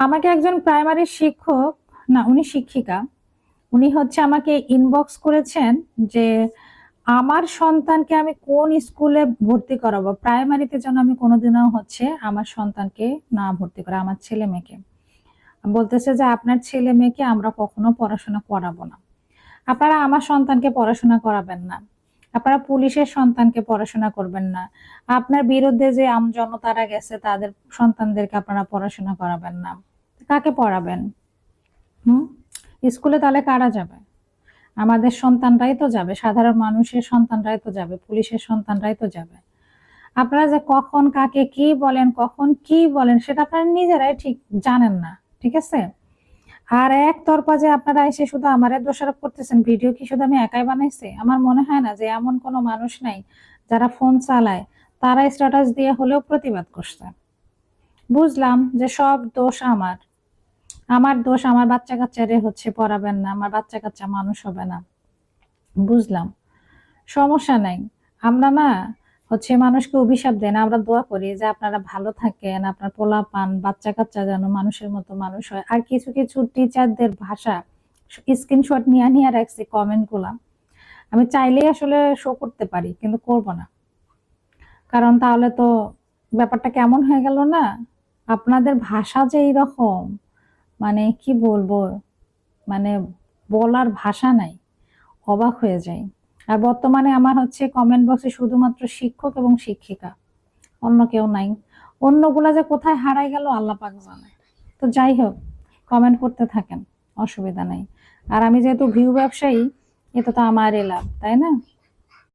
আমাকে একজন প্রাইমারি শিক্ষক, না, উনি শিক্ষিকা, উনি হচ্ছে আমাকে ইনবক্স করেছেন যে আমার সন্তানকে আমি কোন স্কুলে ভর্তি করাবো? প্রাইমারিতে যেন আমি কোনোদিনও হচ্ছে আমার সন্তানকে না ভর্তি করা, আমার ছেলে মেয়েকে। বলতেছে যে আপনার ছেলে মেয়েকে আমরা কখনো পড়াশোনা করাবো না। আপনারা আমার সন্তানকে পড়াশোনা করাবেন না। আপনারা পুলিশের সন্তানকে পড়াশোনা করবেন না। আপনার বিরুদ্ধে যে আমজনতারা গেছে, তাদের সন্তানদেরকে আপনারা পড়াশোনা করাবেন না। কাকে পড়াবেন। হুম? স্কুলে তাহলে কারা যাবে? আমাদের সন্তানরাই তো যাবে, সাধারণ মানুষের সন্তানরাই তো যাবে, পুলিশের সন্তানরাই তো যাবে। আপনারা যে কখন কাকে কি বলেন, কখন কি বলেন, সেটা আপনারা নিজেরাই ঠিক জানেন না, ঠিক আছে? আর একতরফা যে আপনারা এসে শুধু আমারে দোষারোপ করতেছেন, ভিডিও কি শুধু আমি একাই বানাইছি? আমার মনে হয় না যে এমন কোনো মানুষ নাই যারা ফোন চালায়, তারা স্ট্যাটাস দিয়ে হলেও প্রতিবাদ করছে। বুঝলাম যে সব দোষ আমার। আমার দোষ আমার বাচ্চা কাচ্চারে হচ্ছে পড়াবেন না, আমার বাচ্চা কাচ্চা মানুষ হবে না। বুঝলাম। সমস্যা নাই। আমরা না হচ্ছে মানুষকে অভিশাপ দেন আমরা দোয়া করি যে আপনারা ভালো থাকেন, আপনার পোলা পান বাচ্চা কাচ্চা যেন মানুষের মতো মানুষ হয়। আর কিছু কিছু টিচারদের ভাষা স্ক্রিনশট নিয়ে নিয়ে রাখছি কমেন্টগুলা। আমি চাইলেই আসলে শো করতে পারি, কিন্তু করব না। কারণ তাহলে তো ব্যাপারটা কেমন হয়ে গেল না? আপনাদের ভাষা যে এইরকম মানে কি বলব? মানে বলার ভাষা নাই। অবাক হয়ে যায় আর বর্তমানে আমার হচ্ছে কমেন্ট বক্সে শুধুমাত্র শিক্ষক এবং শিক্ষিকা। অন্য কেউ নাই। অন্যগুলা যে কোথায় হারাই গেল আল্লাহ পাক জানে। তো যাই হোক কমেন্ট করতে থাকেন, অসুবিধা নাই। আর আমি যেহেতু ভিউ ব্যবসায়ী এটা তো আমারই লাভ, তাই না?